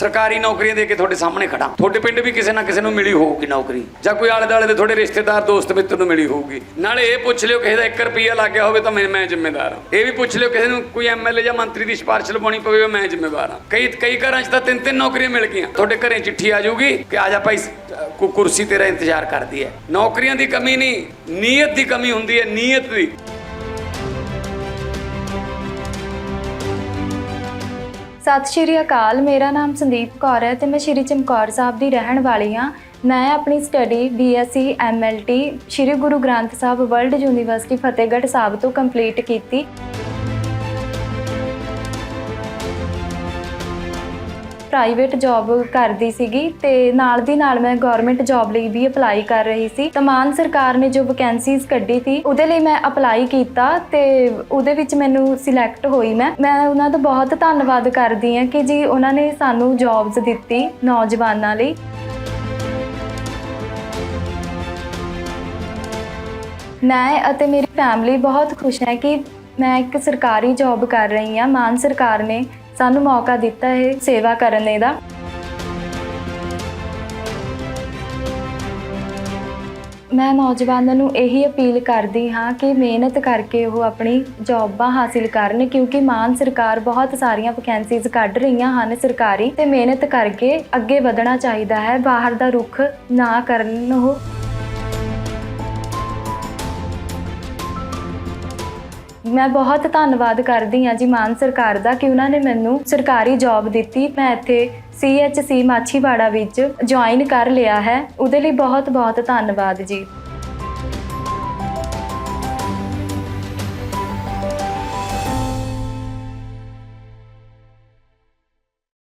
ਸਰਕਾਰੀ ਨੌਕਰੀਆਂ ਦੇ ਕੇ ਤੁਹਾਡੇ ਸਾਹਮਣੇ ਖੜਾ ਤੁਹਾਡੇ ਪਿੰਡ ਵੀ ਕਿਸੇ ਨਾ ਕਿਸੇ ਨੂੰ ਮਿਲੀ ਹੋਊਗੀ ਨੌਕਰੀ। ਜਾਂ ਕੋਈ ਆਲੇ ਦੁਆਲੇ ਦੇ ਤੁਹਾਡੇ ਰਿਸ਼ਤੇਦਾਰ, ਦੋਸਤ, ਮਿੱਤਰ ਨੂੰ ਮਿਲੀ ਹੋਊਗੀ। ਨਾਲੇ ਇਹ ਪੁੱਛ ਲਿਓ ਕਿਸੇ ਦਾ 1 ਰੁਪਿਆ ਲੱਗ ਗਿਆ ਹੋਵੇ ਤਾਂ ਮੈਂ ਮੈਂ ਜ਼ਿੰਮੇਦਾਰ ਹਾਂ। ਇਹ ਵੀ ਪੁੱਛ ਲਿਓ ਕਿਸੇ ਨੂੰ ਕੋਈ ਐਮਐਲਏ ਜਾਂ ਮੰਤਰੀ ਦੀ ਸਿਫਾਰਿਸ਼ ਲਵਾਉਣੀ ਪਵੇ ਮੈਂ ਜ਼ਿੰਮੇਵਾਰ ਹਾਂ। ਕਈ ਕਈ ਘਰਾਂ 'ਚ ਤਾਂ ਤਿੰਨ ਤਿੰਨ ਨੌਕਰੀਆਂ ਮਿਲ ਗਈਆਂ। ਤੁਹਾਡੇ ਘਰੇ ਚਿੱਠੀ ਆ ਜਾਊਗੀ ਕਿ ਆ ਜਾ ਭਾਈ ਕੋ ਕੁਰਸੀ ਤੇਰਾ ਇੰਤਜ਼ਾਰ ਕਰਦੀ ਹੈ। ਨੌਕਰੀਆਂ ਦੀ ਕਮੀ ਨਹੀਂ, ਨੀਅਤ ਦੀ ਕਮੀ ਹੁੰਦੀ ਹੈ, ਨੀਅਤ ਦੀ। ਸਤਿ ਸ਼੍ਰੀ ਅਕਾਲ, ਮੇਰਾ ਨਾਮ ਸੰਦੀਪ ਕੌਰ ਹੈ ਤੇ ਮੈਂ ਸ਼੍ਰੀ ਚਮਕੌਰ ਸਾਹਿਬ ਦੀ ਰਹਿਣ ਵਾਲੀ ਹਾਂ। ਮੈਂ ਆਪਣੀ study BSc MLT Shri Guru Granth Sahib world university Fatehgarh Sahib ਤੋਂ ਕੰਪਲੀਟ ਕੀਤੀ। ਪ੍ਰਾਈਵੇਟ ਜੌਬ ਕਰਦੀ ਸੀਗੀ ਤੇ ਨਾਲ ਦੀ ਨਾਲ ਮੈਂ ਗਵਰਨਮੈਂਟ ਜੌਬ ਲਈ ਵੀ ਅਪਲਾਈ ਕਰ ਰਹੀ ਸੀ। ਤਾਂ ਮਾਨ ਸਰਕਾਰ ਨੇ ਜੋ ਵੈਕੈਂਸੀਜ਼ ਕੱਢੀ ਸੀ, ਉਹਦੇ ਲਈ ਮੈਂ ਅਪਲਾਈ ਕੀਤਾ ਤੇ ਉਹਦੇ ਵਿੱਚ ਮੈਨੂੰ ਸਿਲੈਕਟ ਹੋਈ ਮੈਂ। ਮੈਂ ਉਹਨਾਂ ਦਾ ਬਹੁਤ ਧੰਨਵਾਦ ਕਰਦੀ ਹਾਂ ਕਿ ਜੀ ਉਹਨਾਂ ਨੇ ਸਾਨੂੰ ਜੌਬਸ ਦਿੱਤੀ ਨੌਜਵਾਨਾਂ ਲਈ। ਮੈਂ ਅਤੇ ਮੇਰੀ ਫੈਮਿਲੀ ਬਹੁਤ ਖੁਸ਼ ਹੈ ਕਿ ਮੈਂ ਇੱਕ ਸਰਕਾਰੀ ਜੌਬ ਕਰ ਰਹੀ ਹਾਂ, ਮਾਨ ਸਰਕਾਰ ਨੇ। ਸਾਨੂੰ ਮੌਕਾ ਦਿੱਤਾ ਹੈ ਸੇਵਾ ਕਰਨ ਦਾ। ਮੈਂ ਨੌਜਵਾਨਾਂ ਨੂੰ ਇਹੀ ਅਪੀਲ ਕਰਦੀ ਹਾਂ ਕਿ ਮਿਹਨਤ ਕਰਕੇ ਉਹ ਆਪਣੀ ਜੌਬਾਂ ਹਾਸਿਲ ਕਰਨ, ਕਿਉਂਕਿ ਮਾਨ ਸਰਕਾਰ ਬਹੁਤ ਸਾਰੀਆਂ ਵੈਕੈਂਸੀਜ਼ ਕੱਢ ਰਹੀਆਂ ਹਨ ਸਰਕਾਰੀ, ਤੇ ਮਿਹਨਤ ਕਰਕੇ ਅੱਗੇ ਵਧਣਾ ਚਾਹੀਦਾ ਹੈ, ਬਾਹਰ ਦਾ ਰੁਖ ਨਾ ਕਰਨ ਉਹ। ਮੈਂ ਬਹੁਤ ਧੰਨਵਾਦ ਕਰਦੀ ਹਾਂ ਜੀ ਮਾਨ ਸਰਕਾਰ ਦਾ ਕਿ ਉਹਨਾਂ ਨੇ ਮੈਨੂੰ ਸਰਕਾਰੀ ਜੌਬ ਦਿੱਤੀ। ਮੈਂ ਇੱਥੇ ਸੀਐਚਸੀ ਮਾਛੀਵਾੜਾ ਵਿੱਚ ਜੁਆਇਨ ਕਰ ਲਿਆ ਹੈ। ਉਹਦੇ ਲਈ ਬਹੁਤ ਬਹੁਤ ਧੰਨਵਾਦ ਜੀ।